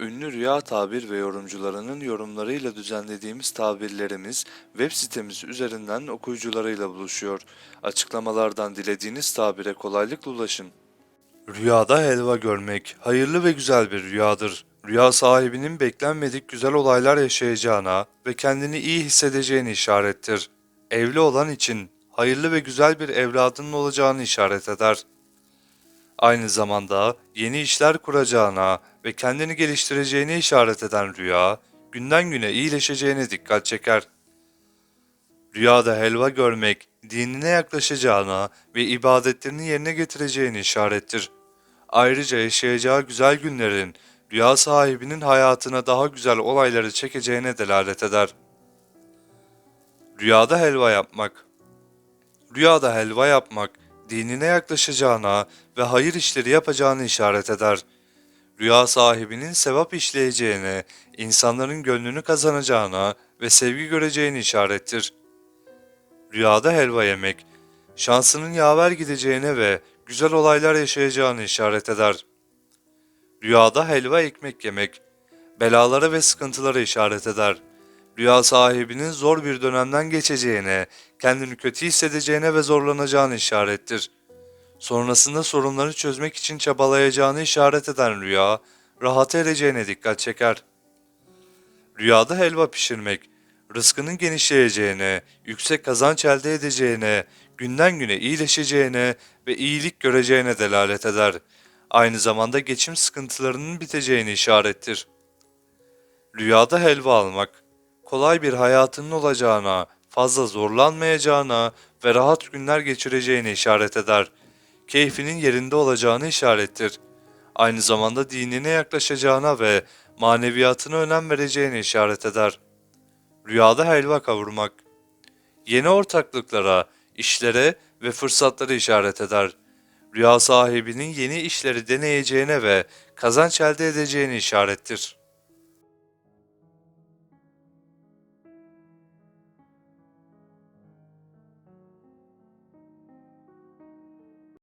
Ünlü rüya tabir ve yorumcularının yorumlarıyla düzenlediğimiz tabirlerimiz web sitemiz üzerinden okuyucularıyla buluşuyor. Açıklamalardan dilediğiniz tabire kolaylıkla ulaşın. Rüyada helva görmek hayırlı ve güzel bir rüyadır. Rüya sahibinin beklenmedik güzel olaylar yaşayacağına ve kendini iyi hissedeceğini işarettir. Evli olan için hayırlı ve güzel bir evladının olacağını işaret eder. Aynı zamanda yeni işler kuracağına ve kendini geliştireceğine işaret eden rüya, günden güne iyileşeceğine dikkat çeker. Rüyada helva görmek, dinine yaklaşacağına ve ibadetlerini yerine getireceğini işarettir. Ayrıca yaşayacağı güzel günlerin, rüya sahibinin hayatına daha güzel olayları çekeceğine delalet eder. Rüyada helva yapmak Rüyada helva yapmak, dinine yaklaşacağına ve hayır işleri yapacağını işaret eder. Rüya sahibinin sevap işleyeceğine, insanların gönlünü kazanacağına ve sevgi göreceğini işarettir. Rüyada helva yemek, şansının yaver gideceğine ve güzel olaylar yaşayacağını işaret eder. Rüyada helva ekmek yemek, belalara ve sıkıntılara işaret eder. Rüya sahibinin zor bir dönemden geçeceğine, kendini kötü hissedeceğine ve zorlanacağını işarettir. Sonrasında sorunları çözmek için çabalayacağını işaret eden rüya, rahat ereceğine dikkat çeker. Rüyada helva pişirmek, rızkının genişleyeceğine, yüksek kazanç elde edeceğine, günden güne iyileşeceğine ve iyilik göreceğine delalet eder. Aynı zamanda geçim sıkıntılarının biteceğini işarettir. Rüyada helva almak, kolay bir hayatının olacağına, fazla zorlanmayacağına ve rahat günler geçireceğine işaret eder. Keyfinin yerinde olacağını işarettir. Aynı zamanda dinine yaklaşacağına ve maneviyatına önem vereceğine işaret eder. Rüyada helva kavurmak, yeni ortaklıklara, işlere ve fırsatları işaret eder. Rüya sahibinin yeni işleri deneyeceğine ve kazanç elde edeceğini işarettir.